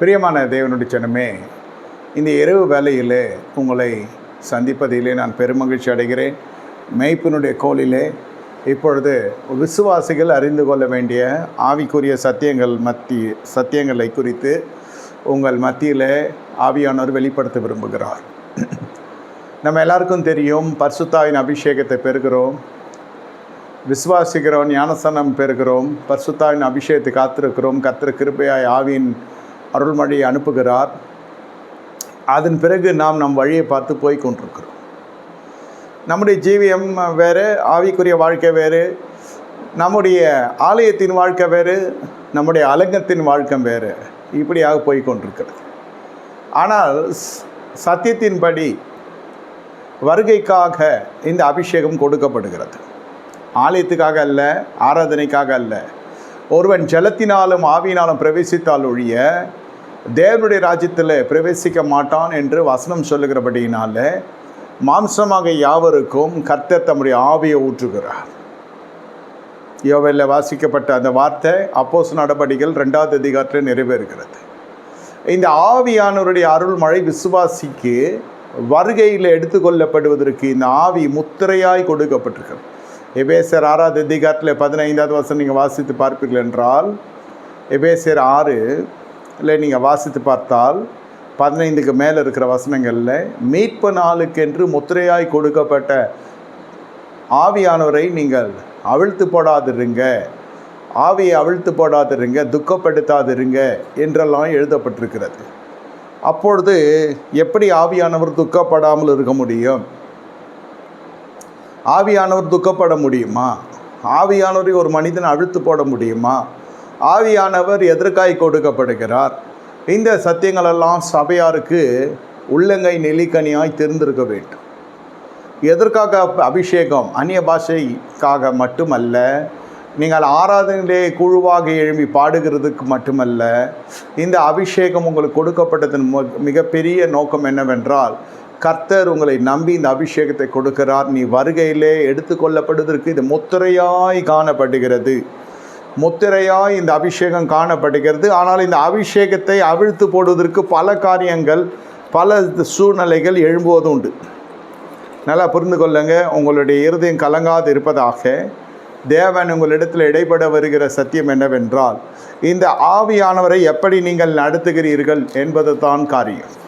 பிரியமான தேவனுடைய ஜனமே இந்த இரவு வேலையில் உங்களை சந்திப்பதிலே நான் பெருமகிழ்ச்சி அடைகிறேன். மெய்ப்பினுடைய கோலிலே இப்பொழுது விசுவாசிகள் அறிந்து கொள்ள வேண்டிய ஆவிக்குரிய சத்தியங்கள் மத்தி சத்தியங்களை குறித்து உங்கள் மத்தியில் ஆவியானவர் வெளிப்படுத்த விரும்புகிறார். நம்ம எல்லாருக்கும் தெரியும் பர்சுத்தாவின் அபிஷேகத்தை பெறுகிறோம். விசுவாசிக்கிறோம் ஞானசனம் பெறுகிறோம். பர்சுத்தாவின் அபிஷேகத்தை காத்திருக்கிறோம். கத்திர கிருபையாய் ஆவியின் அருள்மொழியை அனுப்புகிறார். அதன் பிறகு நாம் நம் வழியை பார்த்து போய் கொண்டிருக்கிறோம். நம்முடைய ஜீவியம் வேறு ஆவிக்குரிய வாழ்க்கை வேறு நம்முடைய ஆலயத்தின் வாழ்க்கை வேறு நம்முடைய அலங்கத்தின் வாழ்க்கை வேறு இப்படியாக போய் கொண்டிருக்கிறது. ஆனால் சத்தியத்தின்படி வருகைக்காக இந்த அபிஷேகம் கொடுக்கப்படுகிறது. ஆலயத்துக்காக அல்ல ஆராதனைக்காக அல்ல. ஒருவன் ஜலத்தினாலும் ஆவியினாலும் பிரவேசித்தால் ஒழிய தேவனுடைய ராஜ்யத்தில் பிரவேசிக்க மாட்டான் என்று வசனம் சொல்லுகிறபடியினால மாம்சமாக யாவருக்கும் கர்த்தர் தம்முடைய ஆவியை ஊற்றுகிறார். யோவையில் வாசிக்கப்பட்ட அந்த வார்த்தை அப்போஸ் நடவடிக்கைகள் ரெண்டாவது அதிகாரத்தில் நிறைவேறுகிறது. இந்த ஆவியானவருடைய அருள்மழை விசுவாசிக்கு வருகையில் எடுத்துக்கொள்ளப்படுவதற்கு இந்த ஆவி முத்திரையாய் கொடுக்கப்பட்டிருக்கிறது. எபேசர் ஆறாவது அதிகாரத்தில் பதினைந்தாவது வசனம் நீங்கள் வாசித்து பார்ப்பீர்கள் என்றால் எபேசர் ஆறு இல்லை நீங்கள் வாசித்து பார்த்தால் பதினைந்துக்கு மேலே இருக்கிற வசனங்களில் மீட்பு நாளுக்கென்று முத்திரையாய் கொடுக்கப்பட்ட ஆவியானவரை நீங்கள் அவிழ்த்து போடாதிருங்க. ஆவியை அவிழ்த்து போடாதிருங்க துக்கப்படுத்தாதிருங்க என்றெல்லாம் எழுதப்பட்டிருக்கிறது. அப்பொழுது எப்படி ஆவியானவர் துக்கப்படாமல் இருக்க முடியும்? ஆவியானவர் துக்கப்பட முடியுமா? ஆவியானவரை ஒரு மனிதன் அழுத்து போட முடியுமா? ஆவியானவர் எதற்காய் கொடுக்கப்படுகிறார்? இந்த சத்தியங்களெல்லாம் சபையாருக்கு உள்ளங்கை நெல்லிக்கனியாய் தெரிந்திருக்க வேண்டும். எதற்காக அபிஷேகம்? அந்நிய பாஷைக்காக மட்டுமல்ல நீங்கள் ஆராதனையிலே குழுவாக எழும்பி பாடுகிறதுக்கு மட்டுமல்ல இந்த அபிஷேகம் உங்களுக்கு கொடுக்கப்பட்டதன் மிகப்பெரிய நோக்கம் என்னவென்றால் கர்த்தர் உங்களை நம்பி இந்த அபிஷேகத்தை கொடுக்கிறார். நீ வருகையிலே எடுத்துக்கொள்ளப்படுவதற்கு இது முத்திரையாய் காணப்படுகிறது. முத்திரையாய் இந்த அபிஷேகம் காணப்படுகிறது. ஆனால் இந்த அபிஷேகத்தை அவிழ்த்து போடுவதற்கு பல காரியங்கள் பல சூழ்நிலைகள் எழும்புவது உண்டு. நல்லா புரிந்து கொள்ளுங்க. உங்களுடைய இருதயம் கலங்காது இருப்பதாக. தேவன் உங்களிடத்தில் இடைப்பட வருகிற சத்தியம் என்னவென்றால் இந்த ஆவியானவரை எப்படி நீங்கள் நடத்துகிறீர்கள் என்பது தான் காரியம்.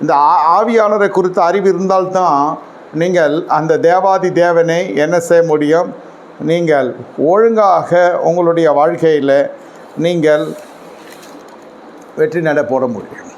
இந்த ஆ- ஆவியானவரை குறித்த அறிவு இருந்தால்தான் நீங்கள் அந்த தேவாதி தேவனை என்ன செய்ய முடியும்? நீங்கள் ஒழுங்காக உங்களுடைய வாழ்க்கையில் நீங்கள் வெற்றி நட போட முடியும்.